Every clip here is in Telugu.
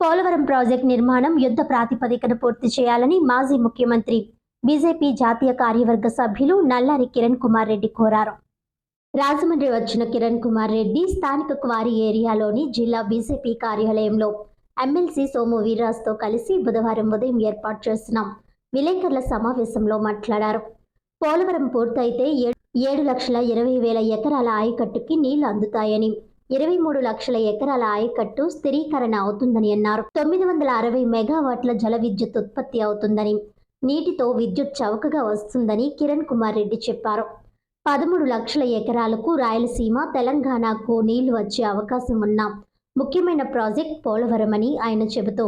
పోలవరం ప్రాజెక్టు నిర్మాణం యుద్ధ ప్రాతిపదికన పూర్తి చేయాలని మాజీ ముఖ్యమంత్రి బీజేపీ జాతీయ కార్యవర్గ సభ్యులు నల్లారి కిరణ్ కుమార్ రెడ్డి కోరారు. రాజమండ్రి వచ్చిన కిరణ్ కుమార్ రెడ్డి స్థానిక క్వారీ ఏరియాలోని జిల్లా బీజేపీ కార్యాలయంలో ఎమ్మెల్సీ సోము వీర్రాజ్తో కలిసి బుధవారం ఉదయం ఏర్పాటు చేసిన విలేకరుల సమావేశంలో మాట్లాడారు. పోలవరం పూర్తయితే ఏడు లక్షల ఇరవై వేల ఎకరాల ఆయకట్టుకి నీళ్ళు అందుతాయని ఇరవై మూడు లక్షల ఎకరాల ఆయకట్టు స్థిరీకరణ అవుతుందని అన్నారు. తొమ్మిది వందల అరవై మెగావాట్ల జల విద్యుత్ ఉత్పత్తి అవుతుందని నీటితో విద్యుత్ చౌకగా వస్తుందని కిరణ్ కుమార్ రెడ్డి చెప్పారు. పదమూడు లక్షల ఎకరాలకు రాయలసీమ తెలంగాణకు నీళ్ళు వచ్చే అవకాశం ఉన్న ముఖ్యమైన ప్రాజెక్ట్ పోలవరం అని ఆయన చెబుతూ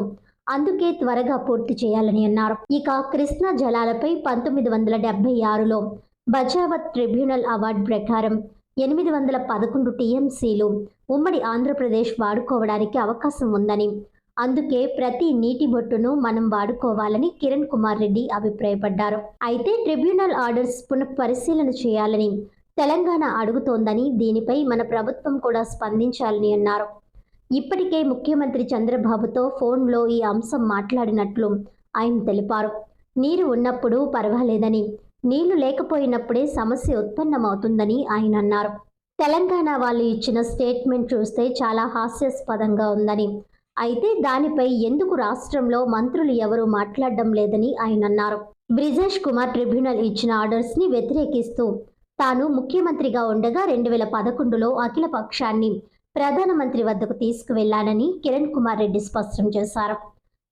అందుకే త్వరగా పూర్తి చేయాలని అన్నారు. ఇక కృష్ణా జలాలపై పంతొమ్మిది వందల డెబ్బై ఆరులో బచావత్ ట్రిబ్యునల్ అవార్డు ప్రకారం ఎనిమిది వందల పదకొండు టీఎంసీలు ఉమ్మడి ఆంధ్రప్రదేశ్ వాడుకోవడానికి అవకాశం ఉందని. అందుకే ప్రతి నీటి బొట్టును మనం వాడుకోవాలని కిరణ్ కుమార్ రెడ్డి అభిప్రాయపడ్డారు. అయితే ట్రిబ్యునల్ ఆర్డర్స్ పునఃపరిశీలన చేయాలని తెలంగాణ అడుగుతోందని దీనిపై మన ప్రభుత్వం కూడా స్పందించాలని అన్నారు. ఇప్పటికే ముఖ్యమంత్రి చంద్రబాబుతో ఫోన్లో ఈ అంశం మాట్లాడినట్లు ఆయన తెలిపారు. నీరు ఉన్నప్పుడు పర్వాలేదని నీళ్ళు లేకపోయినప్పుడే సమస్య ఉత్పన్నమవుతుందని ఆయన అన్నారు. తెలంగాణ వాళ్ళు ఇచ్చిన స్టేట్మెంట్ చూస్తే చాలా హాస్యాస్పదంగా ఉందని. అయితే దానిపై ఎందుకు రాష్ట్రంలో మంత్రులు ఎవరూ మాట్లాడడం లేదని ఆయన అన్నారు. బ్రిజేష్ కుమార్ ట్రిబ్యునల్ ఇచ్చిన ఆర్డర్స్ని వ్యతిరేకిస్తూ తాను ముఖ్యమంత్రిగా ఉండగా రెండు వేల పదకొండులో అఖిల పక్షాన్ని ప్రధానమంత్రి వద్దకు తీసుకువెళ్ళానని కిరణ్ కుమార్ రెడ్డి స్పష్టం చేశారు.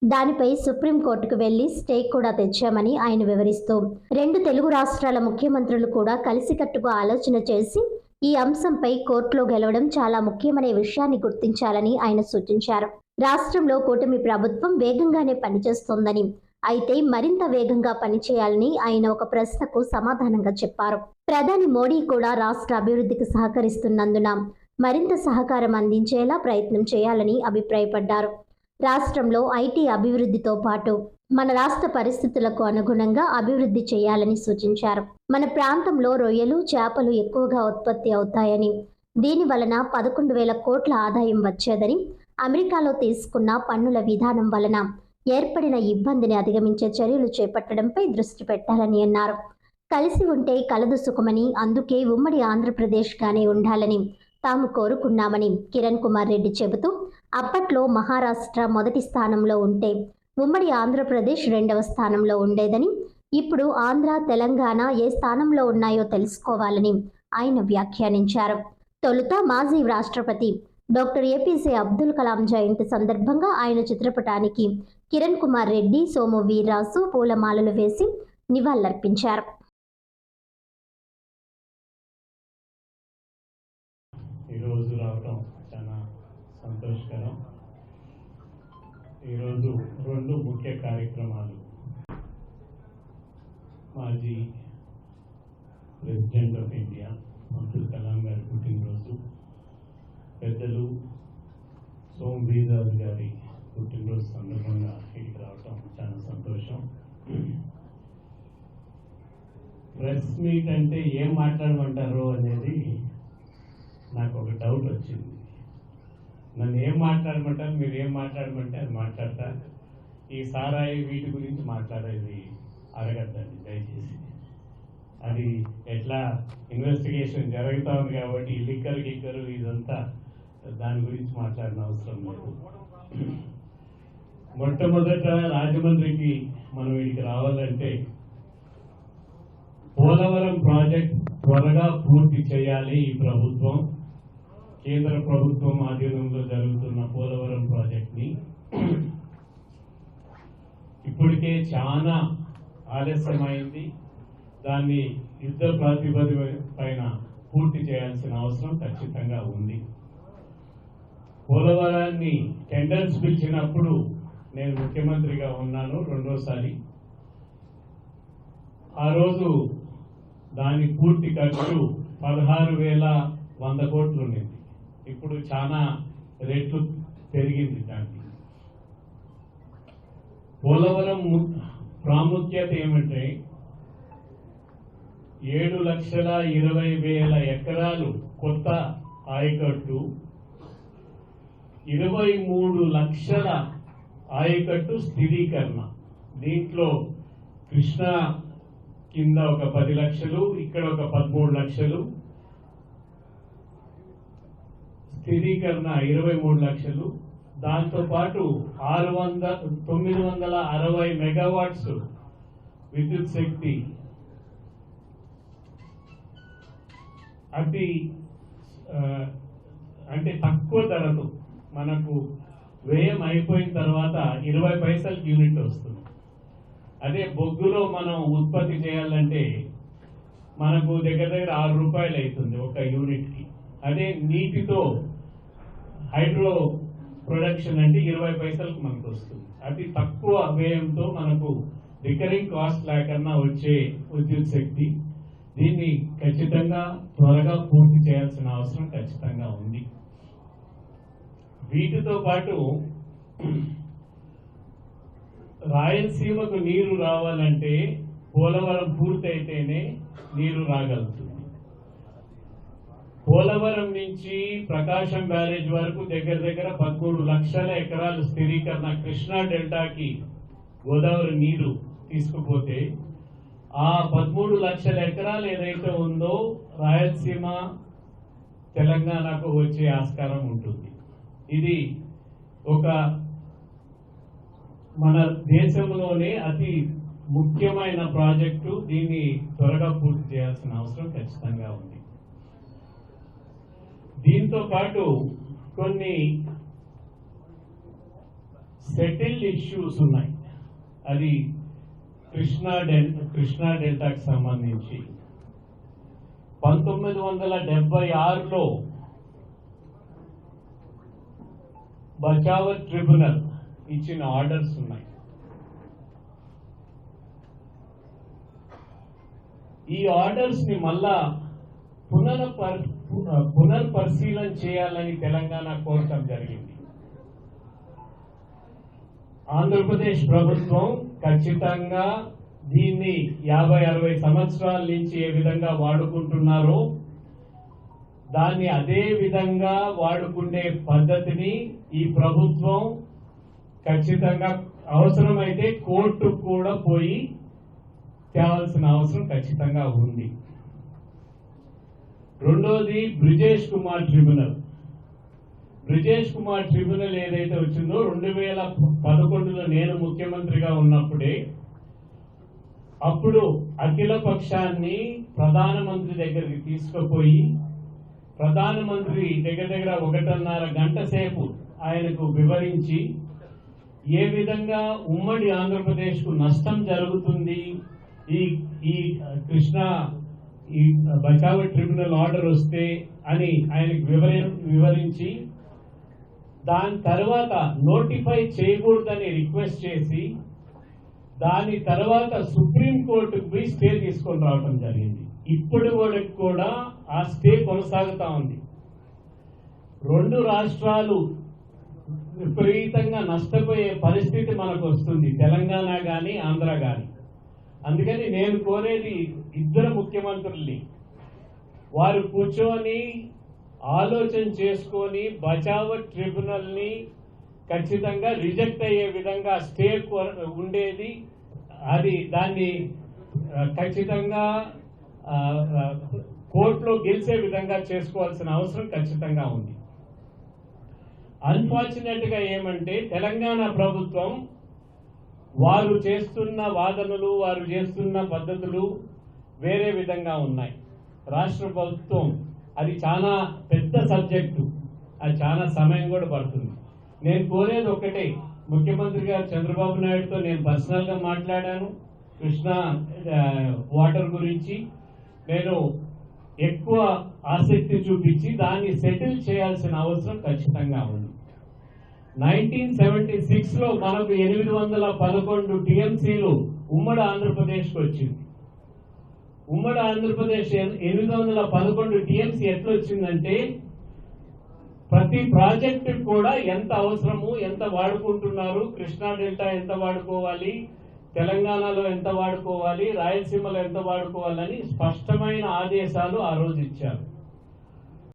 దానిపై సుప్రీంకోర్టుకు వెళ్ళి స్టే కూడా తెచ్చామని ఆయన వివరిస్తూ రెండు తెలుగు రాష్ట్రాల ముఖ్యమంత్రులు కూడా కలిసికట్టుగా ఆలోచన చేసి ఈ అంశంపై కోర్టులో గెలవడం చాలా ముఖ్యమనే విషయాన్ని గుర్తించాలని ఆయన సూచించారు. రాష్ట్రంలో కూటమి ప్రభుత్వం వేగంగానే పనిచేస్తోందని అయితే మరింత వేగంగా పనిచేయాలని ఆయన ఒక ప్రశ్నకు సమాధానంగా చెప్పారు. ప్రధాని మోడీ కూడా రాష్ట్ర అభివృద్ధికి సహకరిస్తున్నందున మరింత సహకారం అందించేలా ప్రయత్నం చేయాలని అభిప్రాయపడ్డారు. రాష్ట్రంలో ఐటీ అభివృద్ధితో పాటు మన రాష్ట్ర పరిస్థితులకు అనుగుణంగా అభివృద్ధి చేయాలని సూచించారు. మన ప్రాంతంలో రొయ్యలు చేపలు ఎక్కువగా ఉత్పత్తి అవుతాయని దీని వలన పదకొండు వేల కోట్ల ఆదాయం వచ్చేదని అమెరికాలో తీసుకున్న పన్నుల విధానం వలన ఏర్పడిన ఇబ్బందిని అధిగమించే చర్యలు చేపట్టడంపై దృష్టి పెట్టాలని అన్నారు. కలిసి ఉంటే కలదు సుఖమని అందుకే ఉమ్మడి ఆంధ్రప్రదేశ్గానే ఉండాలని తాము కోరుకున్నామని కిరణ్ కుమార్ రెడ్డి చెబుతూ అప్పట్లో మహారాష్ట్ర మొదటి స్థానంలో ఉంటే ఉమ్మడి ఆంధ్రప్రదేశ్ రెండవ స్థానంలో ఉండేదని ఇప్పుడు ఆంధ్ర తెలంగాణ ఏ స్థానంలో ఉన్నాయో తెలుసుకోవాలని ఆయన వ్యాఖ్యానించారు. తొలుత మాజీ రాష్ట్రపతి డాక్టర్ ఏపీజే అబ్దుల్ కలాం జయంతి సందర్భంగా ఆయన చిత్రపటానికి కిరణ్ కుమార్ రెడ్డి సోము వీర్రాసు పూలమాలలు వేసి నివాళులర్పించారు. ఈరోజు సంతోషకరం. ఈరోజు రెండు ముఖ్య కార్యక్రమాలు. మాజీ president of India Abdul Kalam గారి పుట్టినరోజు. పెద్దలు సోమ్ బీదాస్ గారి పుట్టినరోజు సందర్భంగా ఇక్కడికి రావటం చాలా సంతోషం. ప్రెస్ మీట్ అంటే ఏం మాట్లాడమంటారు అనేది నాకు ఒక డౌట్ వచ్చింది. నన్ను ఏం మాట్లాడమంటారు మీరు ఏం మాట్లాడమంటే అది మాట్లాడతా. ఈ సారాయి వీటి గురించి మాట్లాడేది అడగద్దండి దయచేసి. అది ఎట్లా ఇన్వెస్టిగేషన్ జరుగుతూ ఉంది కాబట్టి ఈ లిక్కర్ గిక్కరు ఇదంతా దాని గురించి మాట్లాడిన అవసరం లేదు. మొట్టమొదట రాజమండ్రికి మనం వీడికి రావాలంటే పోలవరం ప్రాజెక్ట్ త్వరగా పూర్తి చేయాలి ఈ ప్రభుత్వం. కేంద్ర ప్రభుత్వం ఆధీనంలో జరుగుతున్న పోలవరం ప్రాజెక్ట్ని ఇప్పటికే చాలా ఆలస్యమైంది. దాన్ని యుద్ధ ప్రాతిపద పైన పూర్తి చేయాల్సిన అవసరం ఖచ్చితంగా ఉంది. పోలవరాన్ని టెండర్స్ పిలిచినప్పుడు నేను ముఖ్యమంత్రిగా ఉన్నాను రెండోసారి. ఆ రోజు దాని పూర్తి ఖర్చు పదహారు వేల వంద కోట్లు ఉండింది. ఇప్పుడు చాలా రేట్లు పెరిగింది దానికి. పోలవరం ప్రాముఖ్యత ఏమంటే ఏడు లక్షల ఇరవై వేల ఎకరాలు కొత్త ఆయకట్టు ఇరవై మూడు లక్షల ఆయకట్టు స్థిరీకరణ. దీంట్లో కృష్ణా కింద ఒక పది లక్షలు ఇక్కడ ఒక పదమూడు లక్షలు స్థిరీకరణ ఇరవై మూడు లక్షలు. దాంతో పాటు ఆరు వంద తొమ్మిది వందల అరవై మెగావాట్స్ విద్యుత్ శక్తి. అతి అంటే తక్కువ ధరలు మనకు వ్యయం అయిపోయిన తర్వాత ఇరవై పైసల యూనిట్ వస్తుంది. అదే బొగ్గులో మనం ఉత్పత్తి చేయాలంటే మనకు దగ్గర దగ్గర ఆరు రూపాయలు అవుతుంది ఒక యూనిట్కి. అదే నీటితో హైడ్రో ప్రొడక్షన్ అంటే ఇరవై పైసలకు మనకు వస్తుంది. అతి తక్కువ వ్యయంతో మనకు రికరింగ్ కాస్ట్ లేకుండా వచ్చే విద్యుత్ శక్తి దీన్ని ఖచ్చితంగా త్వరగా పూర్తి చేయాల్సిన అవసరం ఖచ్చితంగా ఉంది. వీటితో పాటు రాయలసీమకు నీరు రావాలంటే పోలవరం పూర్తయితేనే నీరు రాగలుగుతుంది. పోలవరం నుంచి ప్రకాశం బ్యారేజ్ వరకు దగ్గర దగ్గర పదమూడు లక్షల ఎకరాలు స్థిరీకరణ కృష్ణా డెల్టాకి గోదావరి నీరు తీసుకుపోతే ఆ పదమూడు లక్షల ఎకరాలు ఏదైతే ఉందో రాయలసీమ తెలంగాణకు వచ్చే ఆస్కారం ఉంటుంది. ఇది ఒక మన దేశంలోనే అతి ముఖ్యమైన ప్రాజెక్టు. దీన్ని త్వరగా పూర్తి చేయాల్సిన అవసరం ఖచ్చితంగా ఉంది. దీంతో పాటు కొన్ని సెటిల్డ్ ఇష్యూస్ ఉన్నాయి. అది కృష్ణా డెల్ కృష్ణా డెల్టాకి సంబంధించి. పంతొమ్మిది వందల డెబ్బై ఆరులో బచావత్ ట్రిబ్యునల్ ఇచ్చిన ఆర్డర్స్ ఉన్నాయి. ఈ ఆర్డర్స్ని మళ్ళా పునర్ పునర్పరిశీలన చేయాలని తెలంగాణ కోరటం జరిగింది. ఆంధ్రప్రదేశ్ ప్రభుత్వం ఖచ్చితంగా దీన్ని యాభై అరవై సంవత్సరాల నుంచి ఏ విధంగా వాడుకుంటున్నారో దాన్ని అదే విధంగా వాడుకునే పద్ధతిని ఈ ప్రభుత్వం ఖచ్చితంగా అవసరమైతే కోర్టుకు కూడా పోయి తేవాల్సిన అవసరం ఖచ్చితంగా ఉంది. రెండోది బ్రిజేష్ కుమార్ ట్రిబ్యునల్. బ్రిజేష్ కుమార్ ట్రిబ్యునల్ ఏదైతే వచ్చిందో రెండు వేల పదకొండులో నేను ముఖ్యమంత్రిగా ఉన్నప్పుడే అప్పుడు అఖిల పక్షాన్ని ప్రధానమంత్రి దగ్గరికి తీసుకుపోయి ప్రధానమంత్రి దగ్గర దగ్గర ఒకటిన్నర గంట సేపు ఆయనకు వివరించి ఏ విధంగా ఉమ్మడి ఆంధ్రప్రదేశ్కు నష్టం జరుగుతుంది ఈ ఈ కృష్ణా ఈ బచావో ట్రిబ్యునల్ ఆర్డర్ వస్తే అని ఆయనకు వివరి వివరించి దాని తర్వాత నోటిఫై చేయకూడదని రిక్వెస్ట్ చేసి దాని తర్వాత సుప్రీంకోర్టుకు పోయి స్టే తీసుకొని రావడం జరిగింది. ఇప్పటి వరకు కూడా ఆ స్టే కొనసాగుతా ఉంది. రెండు రాష్ట్రాలు విపరీతంగా నష్టపోయే పరిస్థితి మనకు వస్తుంది. తెలంగాణ కానీ ఆంధ్ర కానీ అందుకని నేను కోరేది ఇద్దరు ముఖ్యమంత్రుల్ని. వారు కూర్చొని ఆలోచన చేసుకొని బచావ ట్రిబ్యునల్ని ఖచ్చితంగా రిజెక్ట్ అయ్యే విధంగా స్టే ఉండేది. అది దాన్ని ఖచ్చితంగా కోర్టులో గెలిచే విధంగా చేసుకోవాల్సిన అవసరం ఖచ్చితంగా ఉంది. అన్ఫార్చునేట్గా ఏమంటే తెలంగాణ ప్రభుత్వం వారు చేస్తున్న వాదనలు వారు చేస్తున్న పద్ధతులు వేరే విధంగా ఉన్నాయి. రాష్ట్ర ప్రభుత్వం అది చాలా పెద్ద సబ్జెక్టు. అది చాలా సమయం కూడా పడుతుంది. నేను కోరేది ఒకటే ముఖ్యమంత్రి గారు చంద్రబాబు నాయుడుతో నేను పర్సనల్గా మాట్లాడాను. కృష్ణా వాటర్ గురించి నేను ఎక్కువ ఆసక్తి చూపించి దాన్ని సెటిల్ చేయాల్సిన అవసరం ఖచ్చితంగా ఉంది. నైన్టీన్ సెవెంటీ సిక్స్లో మనకు ఎనిమిది వందల పదకొండు టీఎంసీలు ఉమ్మడి ఆంధ్రప్రదేశ్కి వచ్చింది. ఉమ్మడి ఆంధ్రప్రదేశ్ ఎనిమిది వందల పదకొండు టీఎంసీ ఎట్లొచ్చిందంటే ప్రతి ప్రాజెక్టు కూడా ఎంత అవసరము ఎంత వాడుకుంటున్నారు కృష్ణా డెల్టా ఎంత వాడుకోవాలి తెలంగాణలో ఎంత వాడుకోవాలి రాయలసీమలో ఎంత వాడుకోవాలని స్పష్టమైన ఆదేశాలు ఆ రోజు ఇచ్చారు.